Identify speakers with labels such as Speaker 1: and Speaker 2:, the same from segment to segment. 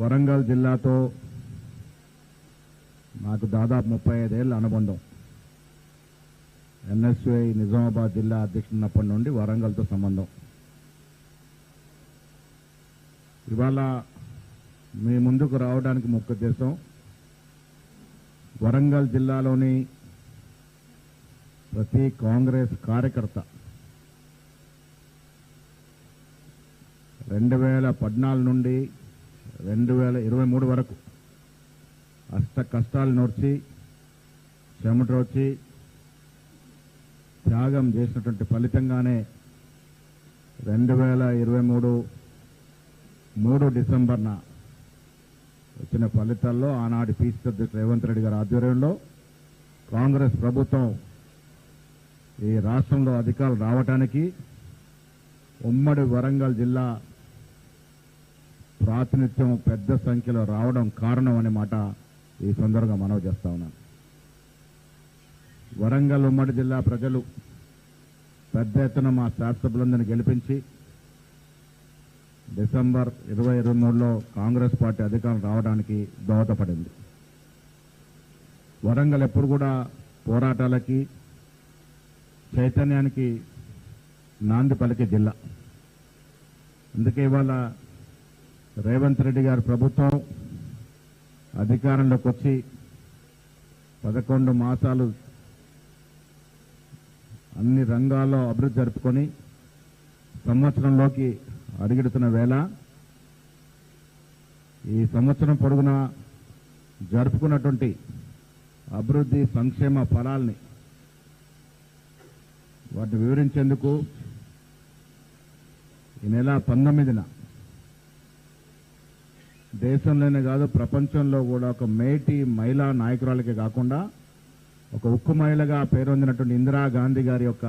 Speaker 1: వరంగల్ జిల్లాతో నాకు దాదాపు ముప్పై ఐదేళ్ళ అనుబంధం. ఎన్ఎస్వై నిజామాబాద్ జిల్లా అధ్యక్షుడినప్పటి నుండి వరంగల్తో సంబంధం. ఇవాళ మీ ముందుకు రావడానికి ముఖ్య ఉద్దేశం వరంగల్ జిల్లాలోని ప్రతి కాంగ్రెస్ కార్యకర్త రెండు వేల పద్నాలుగు నుండి రెండు వేల ఇరవై మూడు వరకు అష్ట కష్టాలు నోర్చి చెమటోర్చి త్యాగం చేసినటువంటి ఫలితంగానే రెండు వేల ఇరవై మూడు మూడు డిసెంబర్న వచ్చిన ఫలితాల్లో ఆనాటి పీసీ అధ్యక్షుడు రేవంత్ రెడ్డి గారి ఆధ్వర్యంలో కాంగ్రెస్ ప్రభుత్వం ఈ రాష్ట్రంలో అధికారులు రావటానికి ఉమ్మడి వరంగల్ జిల్లా ప్రాతినిధ్యం పెద్ద సంఖ్యలో రావడం కారణం అనే మాట ఈ సందర్భంగా మనవి చేస్తా ఉన్నాను. వరంగల్ ఉమ్మడి జిల్లా ప్రజలు పెద్ద ఎత్తున మా శాసనసభ్యులందరినీ గెలిపించి డిసెంబర్ ఇరవై ఇరవై మూడులో కాంగ్రెస్ పార్టీ అధికారం రావడానికి దోహదపడింది. వరంగల్ ఎప్పుడు కూడా పోరాటాలకి చైతన్యానికి నాంది పలికే జిల్లా. అందుకే ఇవాళ రేవంత్ రెడ్డి గారి ప్రభుత్వం అధికారంలోకి వచ్చి పదకొండు మాసాలు అన్ని రంగాల్లో అభివృద్ధి జరుపుకొని సంవత్సరంలోకి అడుగెడుతున్న వేళ ఈ సంవత్సరం పొడుగున జరుపుకున్నటువంటి అభివృద్ధి సంక్షేమ ఫలాల్ని వాటిని వివరించేందుకు ఈ నెల పంతొమ్మిదిన దేశంలోనే కాదు ప్రపంచంలో కూడా ఒక మేటి మహిళా నాయకురాలకే కాకుండా ఒక ఉక్కు మహిళగా పేరొందినటువంటి ఇందిరాగాంధీ గారి యొక్క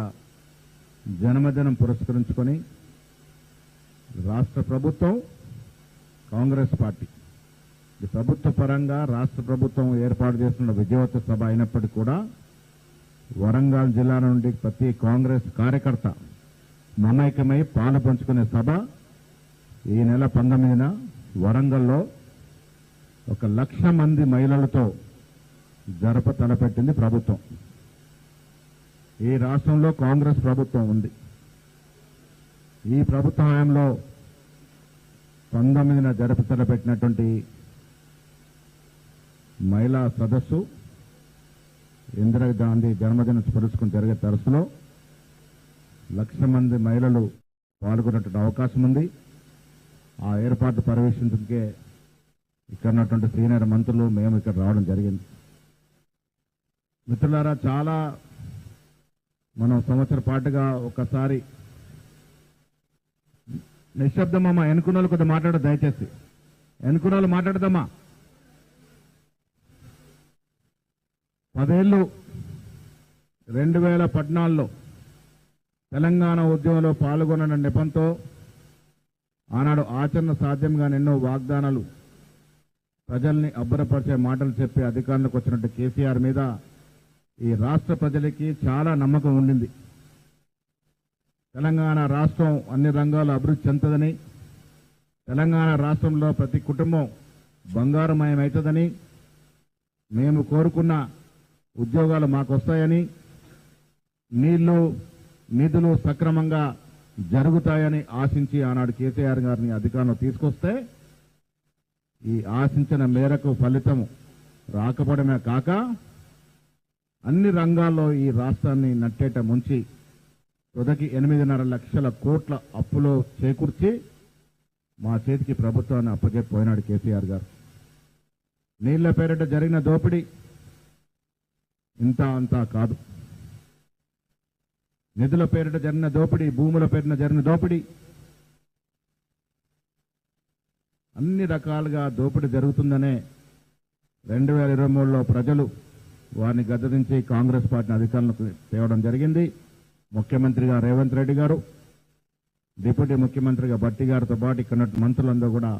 Speaker 1: జన్మదినం పురస్కరించుకొని రాష్ట్ర ప్రభుత్వం కాంగ్రెస్ పార్టీ. ఇది ప్రభుత్వ పరంగా రాష్ట్ర ప్రభుత్వం ఏర్పాటు చేస్తున్న విజయోత్సవ సభ అయినప్పటికీ కూడా వరంగల్ జిల్లా నుండి ప్రతి కాంగ్రెస్ కార్యకర్త మమైకమై పాలు పంచుకునే సభ ఈ నెల పంతొమ్మిదిన వరంగల్లో ఒక లక్ష మంది మహిళలతో జరప తలపెట్టింది ప్రభుత్వం. ఈ రాష్ట్రంలో కాంగ్రెస్ ప్రభుత్వం ఉంది. ఈ ప్రభుత్వ హయాంలో పంతొమ్మిదిన జరప తలపెట్టినటువంటి మహిళా సదస్సు ఇందిరాగాంధీ జన్మదిన స్మరించుకుని జరిగే తరసులో లక్ష మంది మహిళలు పాల్గొనేటువంటి అవకాశం ఉంది. ఆ ఏర్పాటు పర్యవేక్షించకే ఇక్కడ ఉన్నటువంటి సీనియర్ మంత్రులు మేము ఇక్కడ రావడం జరిగింది. మిత్రులారా చాలా మనం సంవత్సర పాటుగా ఒకసారి నిశ్శబ్దమమ్మా ఎన్నుకున్న వాళ్ళు కొద్దిగా మాట్లాడ దయచేసి. ఎన్నుకున్న వాళ్ళు మాట్లాడదమ్మా. పదేళ్ళు రెండు వేల పద్నాలుగులో తెలంగాణ ఉద్యమంలో పాల్గొన్న నెపంతో ఆనాడు ఆచరణ సాధ్యంగా ఎన్నో వాగ్దానాలు ప్రజల్ని అబ్బరపరిచే మాటలు చెప్పి అధికారంలోకి వచ్చినట్టు కేసీఆర్ మీద ఈ రాష్ట్ర ప్రజలకి చాలా నమ్మకం ఉండింది. తెలంగాణ రాష్ట్రం అన్ని రంగాలు అభివృద్ధి చెందదని తెలంగాణ రాష్ట్రంలో ప్రతి కుటుంబం బంగారమయం అవుతుందని మేము కోరుకున్న ఉద్యోగాలు మాకు వస్తాయని నీళ్ళు నిధులు సక్రమంగా జరుగుతాయని ఆశించి ఆనాడు కేసీఆర్ గారిని అధికారంలో తీసుకొస్తే ఈ ఆశించిన మేరకు ఫలితం రాకపోవడమే కాక అన్ని రంగాల్లో ఈ రాష్ట్రాన్ని నట్టేట ముంచి వృధకి ఎనిమిదిన్నర లక్షల కోట్ల అప్పులో చేకూర్చి మా చేతికి ప్రభుత్వాన్ని అప్పచెప్పిపోయినాడు కేసీఆర్ గారు. నీళ్ళ పేరిట జరిగిన దోపిడీ ఇంత అంతా కాదు. నిధుల పేరిట జరిగిన దోపిడీ భూముల పేరిన జరిగిన దోపిడీ. అన్ని రకాలుగా దోపిడీ జరుగుతుందనే రెండు వేల ఇరవై మూడులో ప్రజలు వారిని గద్దదించి కాంగ్రెస్ పార్టీని అధికారంలోకి తేవడం జరిగింది. ముఖ్యమంత్రిగా రేవంత్ రెడ్డి గారు డిప్యూటీ ముఖ్యమంత్రిగా భట్టి గారితో పాటు ఇక్కడ మంత్రులందరూ కూడా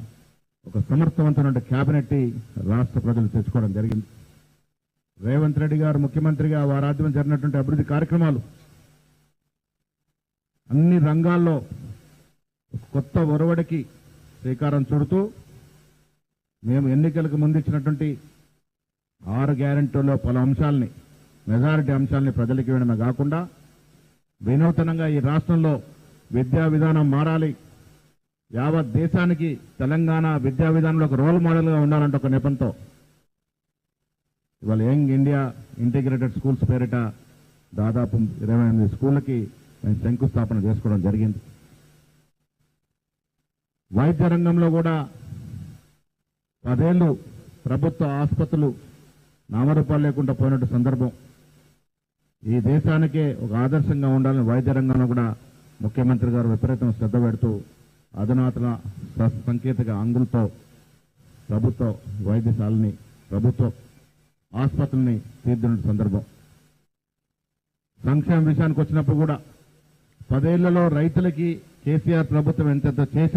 Speaker 1: ఒక సమర్థవంతమైన కేబినెట్ రాష్ట్ర ప్రజలు తెచ్చుకోవడం జరిగింది. రేవంత్ రెడ్డి గారు ముఖ్యమంత్రిగా వారి జరిగినటువంటి అభివృద్ధి కార్యక్రమాలు అన్ని రంగాల్లో కొత్త ఒరవడికి శ్రీకారం చుడుతూ మేము ఎన్నికలకు ముందు ఇచ్చినటువంటి ఆరు గ్యారెంటీల్లో పలు అంశాలని మెజారిటీ అంశాలని ప్రజలకు ఇవ్వడమే కాకుండా వినూతనంగా ఈ రాష్ట్రంలో విద్యా విధానం మారాలి యావత్ దేశానికి తెలంగాణ విద్యా విధానంలో ఒక రోల్ మోడల్గా ఉండాలంటే ఒక నెపంతో ఇవాళ యంగ్ ఇండియా ఇంటిగ్రేటెడ్ స్కూల్స్ పేరిట దాదాపు ఇరవై ఎనిమిది స్కూళ్ళకి మేము శంకుస్థాపన చేసుకోవడం జరిగింది. వైద్య రంగంలో కూడా పదేళ్ళు ప్రభుత్వ ఆసుపత్రులు నామరూపాలు లేకుండా పోయినట్టు సందర్భం. ఈ దేశానికే ఒక ఆదర్శంగా ఉండాలని వైద్య రంగంలో కూడా ముఖ్యమంత్రి గారు విపరీతం శ్రద్ధ పెడుతూ అధునాతన సంకేతిక అంగులతో ప్రభుత్వ వైద్యశాలని ప్రభుత్వ ఆసుపత్రుల్ని తీర్చిన సందర్భం. సంక్షేమ విషయానికి వచ్చినప్పుడు కూడా పదేళ్ళలో రైతులకి కేసీఆర్ ప్రభుత్వం ఎంతెంత చేసి